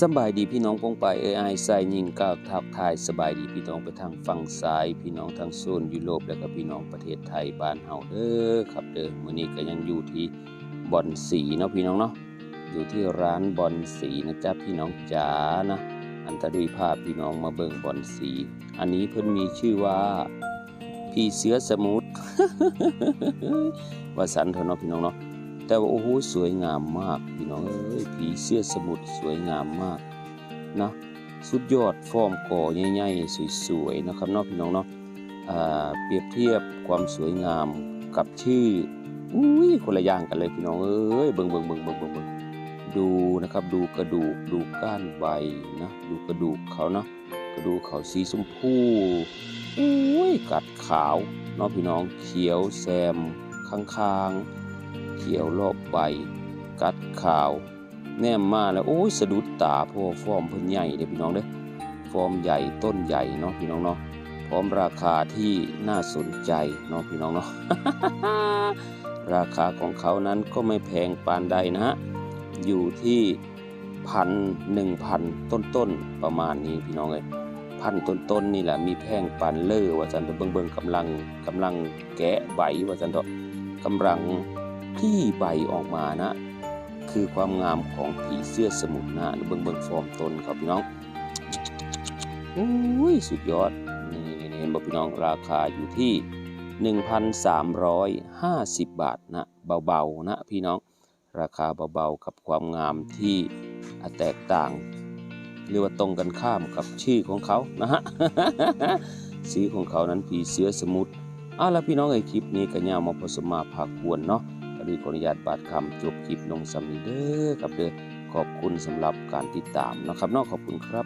สบายดีพี่น้องปงไปเอ้ยอายใส่ยิงก้าวทักทายสบายดีพี่น้องไปทางฝั่งซ้าย พี่น้องทางโซนยุโรปแล้วก็พี่น้องประเทศไทยบ้านเฮาเด้อครับเด้อมื้อนี้ก็ยังอยู่ที่บอนสีเนาะพี่น้องเนาะอยู่ที่ร้านบอนสีนะจ๊ะพี่น้องจ๋านะ อันตะดุยภาพพี่น้องมาเบิ่งบอนสี อันนี้เพิ่นมีชื่อว่าพี่เสือสมุทรว่าสันเถอะเนาะพี่น้องเนาะ แต่ว่าโอ้โหสวยงามมากพี่น้องเอ้ยผีเสื้อสมุทรสวยงามมากนะสุดยอดฟอร์มก่อใหญ่ๆสวยๆนะครับเนาะพี่น้องเนาะเปรียบเทียบความสวยงามกับชื่ออุ้ยคนละอย่างกันเลยพี่น้องเอ้ยเบิ่งเบิ่งเบิ่งเบิ่งเบิ่งเบิ่งดูนะครับดูกระดูกดูก้านใบนะดูกระดูกเขาเนาะกระดูกเขาสีชมพูอุ้ยกัดขาวเนาะพี่น้องเขียวแซมข้างๆ เขียวรอบใบ กัดขาว แนมมาแล้วโอ้ยสะดุดตาเพราะฟอร์มเพิ่นใหญ่เด้พี่น้องเด้อฟอร์มใหญ่ต้นใหญ่เนาะพี่น้องเนาะพร้อมราคาที่น่าสนใจเนาะพี่น้องเนาะราคาของเขานั้นก็ไม่แพงปานใดนะฮะอยู่ที่พันหนึ่งพันต้นๆประมาณนี้พี่น้องเอ้ยพันต้นๆนี่แหละมีแพงปานเลอว่าจันเบิ่งเบิ่งกำลังกำลังแกะใบว่าจันเถอะกำลัง ที่ใบออกมานะ คือความงามของผีเสื้อสมุทรนะเบิ่งเบิ่งฟอร์มตนครับพี่น้องโอ้ยสุดยอดนี่นี่นี่เห็นบ่พี่น้องราคาอยู่ที่ 1,350 บาทนะเบาๆนะพี่น้องราคาเบาๆกับความงามที่แตกต่างหรือว่าตรงกันข้ามกับชื่อของเขานะฮะสีของเขานั้นผีเสื้อสมุทรเอาละพี่น้องไอคลิปนี้ก็ย่ามาพอสมมาภาคควรเนาะ ก็ดีขออนุญาตบาดคำจบคลิปลงสำนีเด้อครับเด้อขอบคุณสำหรับการติดตามนะครับนอกขอบคุณครับ